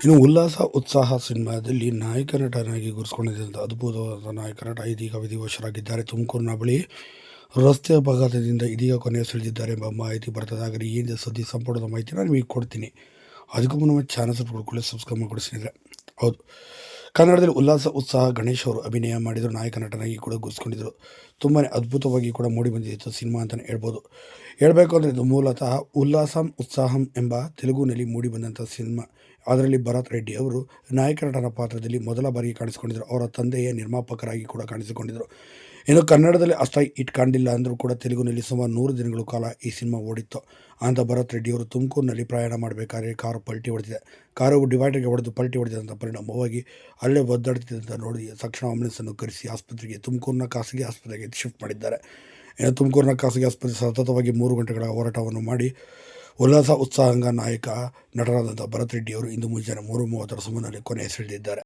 ಇನ್ನು ಉಲ್ಲಾಸ, ಉತ್ಸಾಹ ಸಿನಿಮಾದಲ್ಲಿ ನಾಯಕ ನಟನಾಗಿ ಗುರುಸ್ಕೊಂಡಿದ್ದಂಥ ಅದ್ಭುತವಾದ ನಾಯಕ ನಟ ಇದೀಗ ವಿಧಿವಶರಾಗಿದ್ದಾರೆ. ತುಮಕೂರಿನ ಬಳಿ ರಸ್ತೆ ಅಪಘಾತದಿಂದ ಇದೀಗ ಕೊನೆಯ ಸೆಳೆದಿದ್ದಾರೆ ಎಂಬ ಮಾಹಿತಿ ಬರ್ತದಾಗಲಿ ಈ ಹಿಂದೆ ಸುದ್ದಿ ಸಂಪುಟದ ಮಾಹಿತಿ ನಾನು ನಿಮಗೆ ಕೊಡ್ತೀನಿ. ಅದಕ್ಕೂ ಮುನ್ನ ಚಾನಲ್ ಸಬ್ಸ್ಕ್ರೈಬ್ ಸಬ್ಸ್ಕ್ರೈಬ್ ಮಾಡಿಕೊಡಿಸಿದ್ರೆ ಹೌದು. ಕನ್ನಡದಲ್ಲಿ ಉಲ್ಲಾಸ, ಉತ್ಸಾಹ, ಗಣೇಶ್ ಅವರು ಅಭಿನಯ ಮಾಡಿದರು, ನಾಯಕ ನಟನಾಗಿ ಕೂಡ ಗುರುಸ್ಕೊಂಡಿದ್ದರು ತುಂಬಾ ಅದ್ಭುತವಾಗಿ ಕೂಡ ಮೂಡಿ ಬಂದಿತ್ತು ಸಿನಿಮಾ ಅಂತಲೇ ಹೇಳ್ಬೋದು. ಹೇಳಬೇಕು ಅಂದರೆ ಇದು ಮೂಲತಃ ಉಲ್ಲಾಸಂ, ಉತ್ಸಾಹಂ ಎಂಬ ತೆಲುಗುನಲ್ಲಿ ಮೂಡಿ ಬಂದಂಥ ಸಿನಿಮಾ. ಅದರಲ್ಲಿ ಭರತ್ ರೆಡ್ಡಿ ಅವರು ನಾಯಕ ನಟನ ಪಾತ್ರದಲ್ಲಿ ಮೊದಲ ಬಾರಿಗೆ ಕಾಣಿಸಿಕೊಂಡಿದ್ದರು ಅವರ ತಂದೆಯ ನಿರ್ಮಾಪಕರಾಗಿ ಕೂಡ ಕಾಣಿಸಿಕೊಂಡಿದ್ದರು ಇನ್ನು ಕನ್ನಡದಲ್ಲಿ ಅಷ್ಟಾಗಿ ಇಟ್ಕೊಂಡಿಲ್ಲ ಅಂದರೂ ಕೂಡ ತೆಲುಗುನಲ್ಲಿ ಸುಮಾರು ನೂರು ದಿನಗಳ ಕಾಲ ಈ ಸಿನಿಮಾ ಓಡಿತ್ತು. ಅಂತ ಭರತ್ ರೆಡ್ಡಿಯವರು ತುಮಕೂರಿನಲ್ಲಿ ಪ್ರಯಾಣ ಮಾಡಬೇಕಾದ್ರೆ ಕಾರು ಪಲ್ಟಿ ಹೊಡೆದಿದೆ. ಕಾರು ಡಿವೈಡರ್ಗೆ ಹೊಡೆದು ಪಲ್ಟಿ ಹೊಡೆದಂಥ ಪರಿಣಾಮವಾಗಿ ಅಲ್ಲೇ ಒದ್ದಾಡ್ತಿದ್ದಂತ ನೋಡಿ ತಕ್ಷಣ ಆಂಬುಲೆನ್ಸನ್ನು ಕರೆಸಿ ಆಸ್ಪತ್ರೆಗೆ, ತುಮಕೂರಿನ ಖಾಸಗಿ ಆಸ್ಪತ್ರೆಗೆ ಶಿಫ್ಟ್ ಮಾಡಿದ್ದಾರೆ. ಇನ್ನು ತುಮಕೂರಿನ ಖಾಸಗಿ ಆಸ್ಪತ್ರೆ ಸತತವಾಗಿ ಮೂರು ಗಂಟೆಗಳ ಹೋರಾಟವನ್ನು ಮಾಡಿ ಉಲ್ಲಾಸ, ಉತ್ಸಾಹಂಗ ನಾಯಕ ನಟರಾದಂಥ ಭರತ್ ರೆಡ್ಡಿಯವರು ಇಂದು ಮುಂಜಾನೆ ಮೂರು ಮೂವತ್ತರ ಸುಮಾರಿನಲ್ಲಿ ಕೊನೆ ಸೆಳೆದಿದ್ದಾರೆ